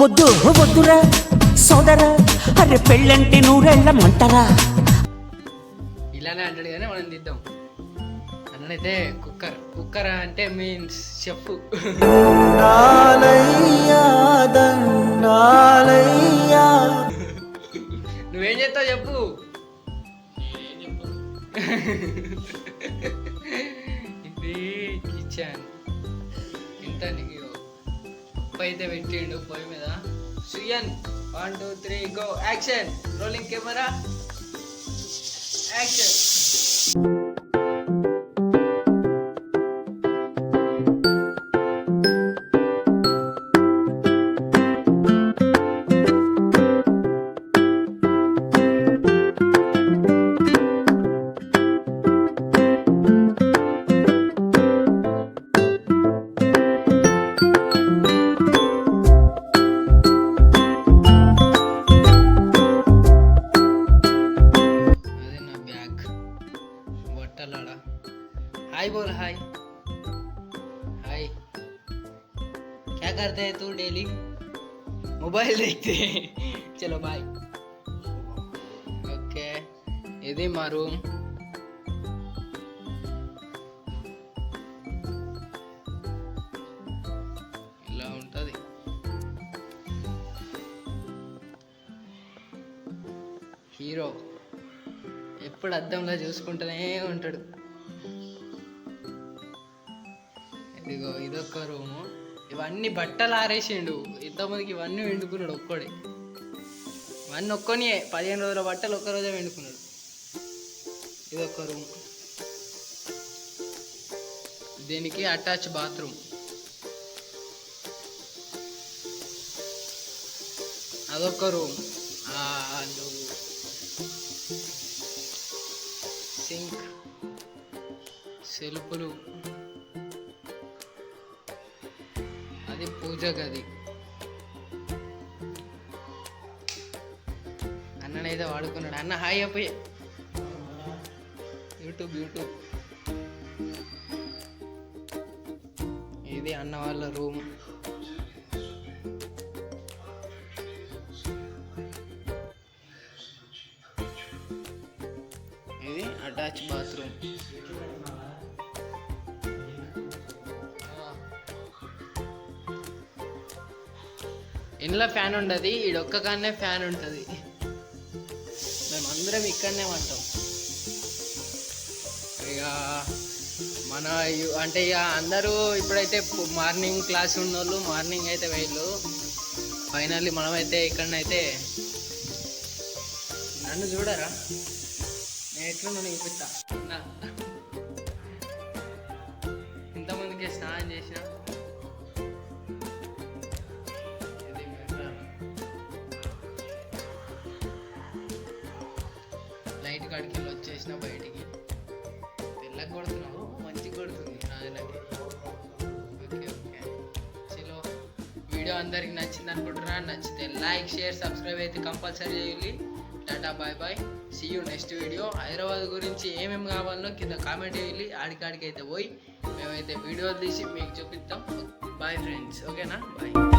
వద్దు వద్దురా సోదరా. అరే పెళ్ళంటే నూరెళ్ళమంటారా ఇలానే అంటాడు కానీ మనం తీద్దాం అన్నైతే కుక్కర్. కుక్కర్ అంటే మీన్స్ చెప్పు నువ్వేం చేస్తావు చెప్పు. అయితే పెట్టిండు పొయ్యి మీద. సుయన్ one two three go action rolling camera action हाय बोल हाय हाय क्या करते हैं तू डेली मोबाइल देखते हैं चलो बाय ఓకే ఇది మా రూమ్ ఇలా ఉంటుంది హీరో ఎప్పుడు అద్దంలో చూసుకుంటూనే ఉంటాడు ఇదిగో ఇదొక్క రూము. ఇవన్నీ బట్టలు ఆరేసిండు. ఇంతమందికి ఇవన్నీ వెండుకున్నాడు ఒక్కడే. ఇవన్నీ ఒక్కని పదిహేను రోజుల బట్టలు ఒక్క రోజే వండుకున్నాడు ఇదొక్క రూమ్. దీనికి అటాచ్ బాత్రూమ్. అదొక రూమ్. సింక్. సెల్ఫ్లు పూజ గది అన్ననైతే వాడుకున్నాడు. అన్న హాయ్ అయిపోయి యూట్యూబ్ యూట్యూబ్. ఇది అన్న వాళ్ళ రూమ్. ఇది అటాచ్ బాత్రూమ్. ఇంట్లో ఫ్యాన్ ఉండదు ఈడొక్క కాడనే ఫ్యాన్ ఉంటుంది. మేము అందరం ఇక్కడనే ఉంటాం. ఇక మన అంటే ఇక అందరూ ఇప్పుడైతే మార్నింగ్ క్లాస్ ఉన్నోళ్ళు మార్నింగ్ అయితే వెళ్ళు. ఫైనల్లీ మనమైతే ఇక్కడనైతే నన్ను చూడరా? నేను ఎట్లా నన్ను చూపిస్తా. ఇంతమందికి స్నానం చేసిన? లైట్ కాడికి వెళ్ళి వచ్చేసిన బయటికి. తెల్లగా కొడుతున్నావు మంచి కొడుతుంది నాయనకి. Okay okay. చలో వీడియో అందరికి నచ్చింది అనుకుంటున్నా నచ్చితే లైక్ షేర్ సబ్స్క్రైబ్ అయితే కంపల్సరీ చేయాలి tata bye bye. See you next video Hyderabad గురించి ఏమేమి కావాలో కింద కామెంట్ చేయాలి ఆడికాడికి అయితే పోయి మేమైతే వీడియోలు తీసి మీకు చూపిస్తాం. బాయ్ ఫ్రెండ్స్ ఓకేనా బాయ్